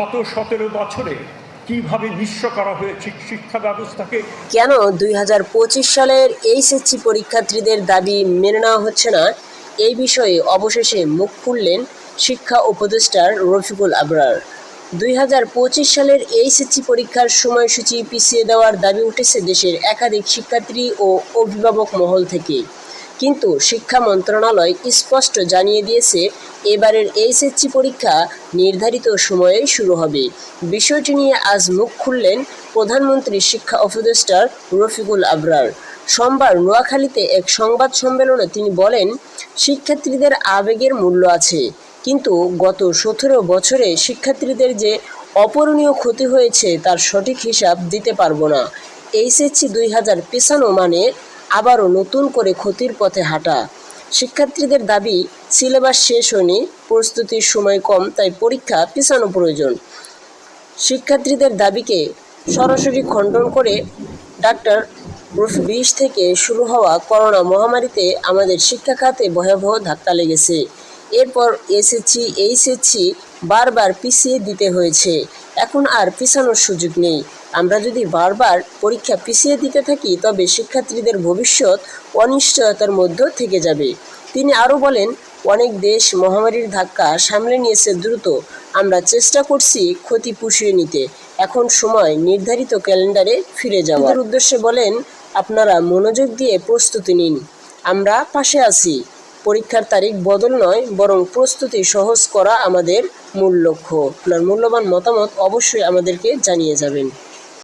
গত সতেরো বছরে কীভাবে নিঃস্ব করা হয়েছে শিক্ষা ব্যবস্থাকে? কেন দুই হাজার পঁচিশ সালের এইচএসসি পরীক্ষার্থীদের দাবি মেনে নেওয়া হচ্ছে না? এই বিষয়ে অবশেষে মুখ খুললেন শিক্ষা উপদেষ্টার রফিকুল আবরার। দুই হাজার পঁচিশ সালের এইচএসসি পরীক্ষার সময়সূচি পিছিয়ে দেওয়ার দাবি উঠেছে দেশের একাধিক শিক্ষার্থী ও অভিভাবক মহল থেকে। কিন্তু শিক্ষা মন্ত্রণালয় স্পষ্ট জানিয়ে দিয়েছে, এবারের এইচএসসি পরীক্ষা নির্ধারিত সময়েই শুরু হবে। বিষয়টি নিয়ে আজ মুখ খুললেন প্রধানমন্ত্রী শিক্ষা উপদেষ্টার রফিকুল আবরার। সোমবার নোয়াখালীতে এক সংবাদ সম্মেলনে তিনি বলেন, শিক্ষার্থীদের আবেগের মূল্য আছে, কিন্তু গত সতেরো বছরে শিক্ষার্থীদের যে অপরণীয় ক্ষতি হয়েছে তার সঠিক হিসাব দিতে পারব না। এইচএসসি দুই হাজার পেছানো মানে আবারও নতুন করে ক্ষতির পথে হাঁটা। শিক্ষার্থীদের দাবি, সিলেবাস শেষ হয়নি, প্রস্তুতির সময় কম, তাই পরীক্ষা পিছানো প্রয়োজন। শিক্ষার্থীদের দাবিকে সরাসরি খণ্ডন করে ডাক্তার বিশ থেকে শুরু হওয়া করোনা মহামারীতে আমাদের শিক্ষা খাতে ভয়াবহ ধাক্কা লেগেছে। এরপর এসএসসি, এইচএসসি বারবার পিছিয়ে দিতে হয়েছে। এখন আর পিছানোর সুযোগ নেই। আমরা যদি বারবার পরীক্ষা পিছিয়ে দিতে থাকি, তবে শিক্ষার্থীদের ভবিষ্যৎ অনিশ্চয়তার মধ্যে থেকে যাবে। তিনি আরও বলেন, অনেক দেশ মহামারীর ধাক্কা সামলে নিয়েছে দ্রুত। আমরা চেষ্টা করছি ক্ষতি পুষিয়ে নিতে। এখন সময় নির্ধারিত ক্যালেন্ডারে ফিরে যাওয়ার। উদ্দেশ্যে বলেন, আপনারা মনোযোগ দিয়ে প্রস্তুতি নিন। আমরা পাশে আছি। পরীক্ষার তারিখ বদল নয়, বরং প্রস্তুতি সহজ করা আমাদের মূল লক্ষ্য। আপনার মূল্যবান মতামত অবশ্যই আমাদেরকে জানিয়ে যাবেন।